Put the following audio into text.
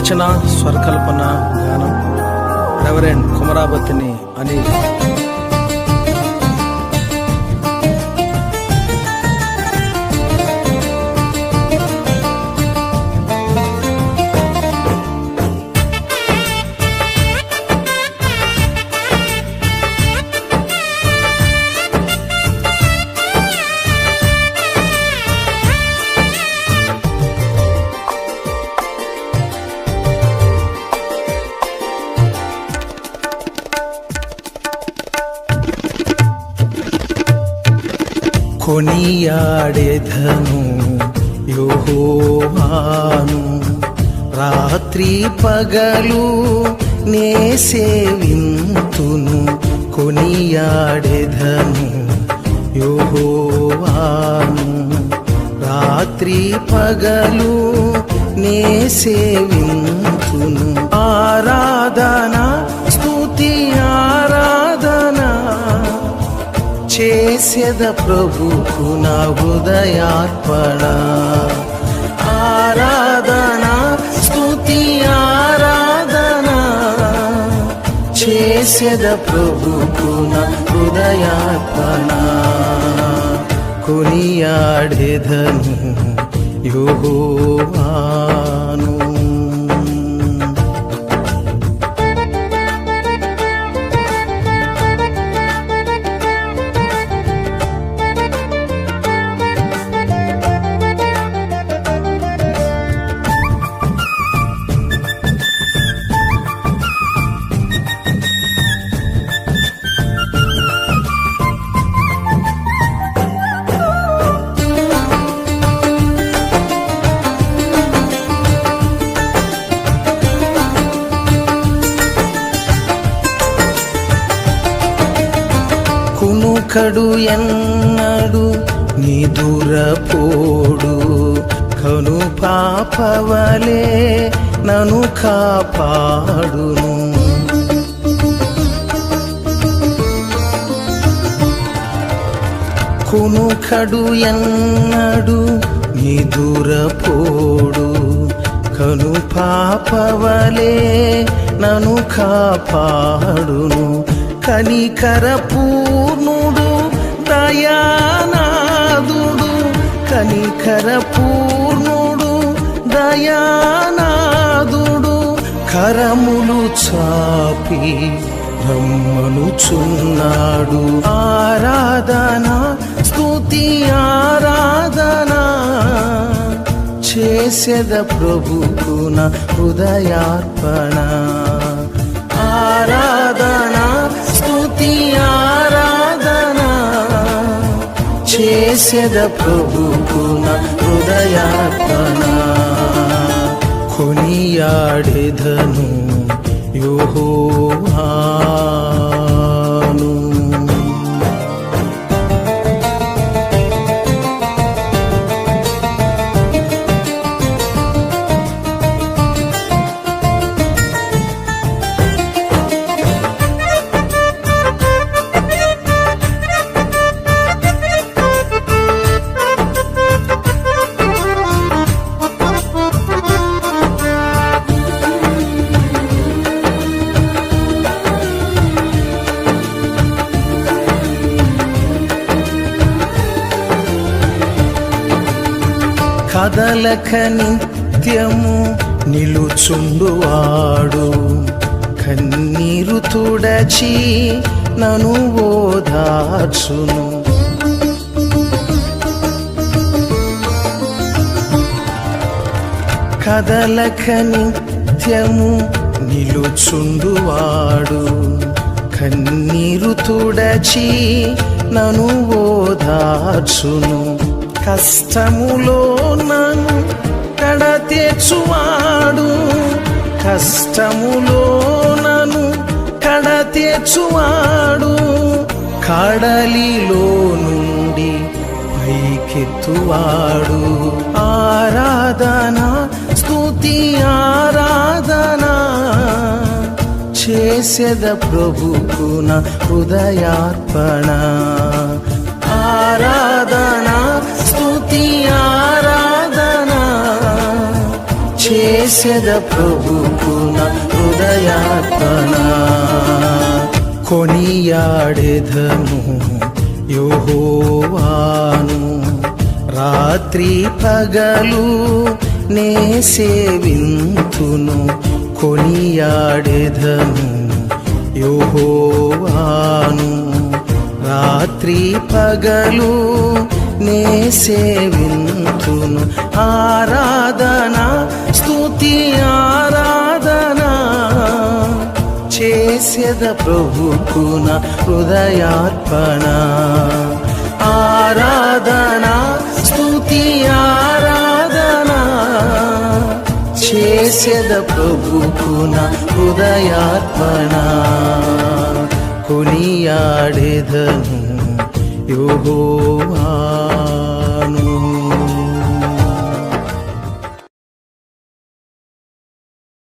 రచన స్వరకల్పన గానం రెవరెండ్ కుమరాబతిని అని కొనియాడెదను యోహోవాను. రాత్రి పగలు నే సేవింతును కొనియాడెదను యోహోవాను. రాత్రి పగలు నే సేవింతును ఆరాధ చేసేద ప్రభుకు నా హృదయార్పణ. ఆరాధన స్తుతి ఆరాధన చేసేద ప్రభుకు నా హృదయార్పణ. కొనియాడేదను యోహాను కడు ఎన్నడు నిదురపోడు కను పాపవలే నను కాపాడును. కునుకడు ఎన్నడు నిదురపోడు కను పాపవలే నను కాపాడును. కనికరపూర్ణుడు దయానాదుడు కనికరపూర్ణుడు దయానాదుడు కరములు చాపి రమ్మనుచున్నాడు. ఆరాధన స్తుతి ఆరాధన చేసేద ప్రభుకున హృదయార్పణ. ఆరాధన చేసేద ప్రభుకు నా హృదయార్పణ కొనియాడెదను యోహాను కదలక నిత్యము నిలుచుండువాడు. కన్నీరు తుడచి నను ఓదార్చును. కదలక నిత్యము నిలుచుండువాడు. కన్నీరు తుడచి నను ఓదార్చును. కష్టములో నన్ను కడ తెచ్చువాడు కష్టములో నన్ను కడ తెచ్చువాడు కడలిలో నుండి పైకెత్తువాడు. ఆరాధన స్థుతి ఆరాధన. చేసేద ప్రభుకున హృదయార్పణ. చేసేద ప్రభుకు నా హృదయార్పణ కొనియాడెదను యోహోవాను. రాత్రి పగలు నే సేవింతును. కొనియాడెదను యోహోవాను. రాత్రి పగలు నే సేవింతును. ఆరాధనా స్తుతి ఆరాధన చేసేద ప్రభుకున హృదయార్పణ. ఆరాధన స్తుతి ఆరాధన చేసేద ప్రభుకున హృదయార్పణ. కొనియాడేదను యోగోవా